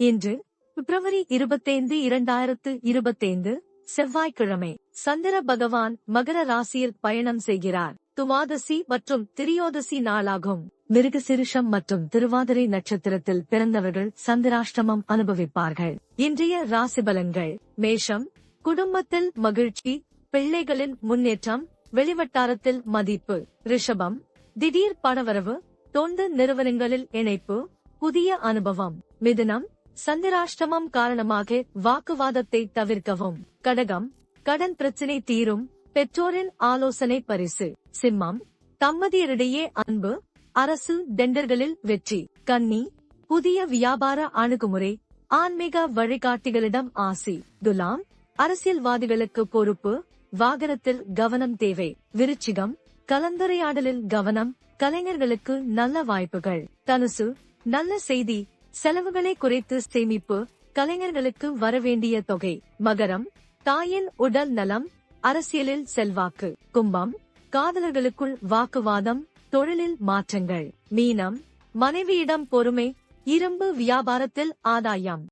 இன்று பிப்ரவரி இருபத்தைந்து இரண்டாயிரத்து இருபத்தைந்து செவ்வாய்க்கிழமை சந்திர பகவான் மகர ராசியில் பயணம் செய்கிறார். துவாதசி மற்றும் திரியோதசி நாளாகும். மிருகசிருஷம் மற்றும் திருவாதிரை நட்சத்திரத்தில் பிறந்தவர்கள் சந்திராஷ்டமம் அனுபவிப்பார்கள். இன்றைய ராசி பலன்கள். மேஷம் குடும்பத்தில் மகிழ்ச்சி பிள்ளைகளின் முன்னேற்றம் வெளிவட்டாரத்தில் மதிப்பு ரிஷபம் திடீர் பணவரவு தொண்டு நிறுவனங்களில் இணைப்பு புதிய அனுபவம் மிதுனம் சந்திராஷ்டமம் காரணமாக வாக்குவாதத்தை தவிர்க்கவும். கடகம் கடன் பிரச்சினை தீரும் பெற்றோரின் ஆலோசனை பரிசு. சிம்மம் தம்மதியரிடையே அன்பு அரசு டெண்டர்களில் வெற்றி. கன்னி புதிய வியாபார அணுகுமுறை ஆன்மீக வழிகாட்டிகளிடம் ஆசி. துலாம் அரசியல்வாதிகளுக்கு பொறுப்பு வாகனத்தில் கவனம் தேவை. விருச்சிகம் கலந்துரையாடலில் கவனம் கலைஞர்களுக்கு நல்ல வாய்ப்புகள். தனுசு நல்ல செய்தி செலவுகளை குறைத்து சேமிப்பு கலைஞர்களுக்கு வரவேண்டிய தொகை மகரம் தாயின் உடல் நலம் அரசியலில் செல்வாக்கு கும்பம் காதலர்களுக்குள் வாக்குவாதம் தொழிலில் மாற்றங்கள் மீனம் மனைவியிடம் பொறுமை இரும்பு வியாபாரத்தில் ஆதாயம்.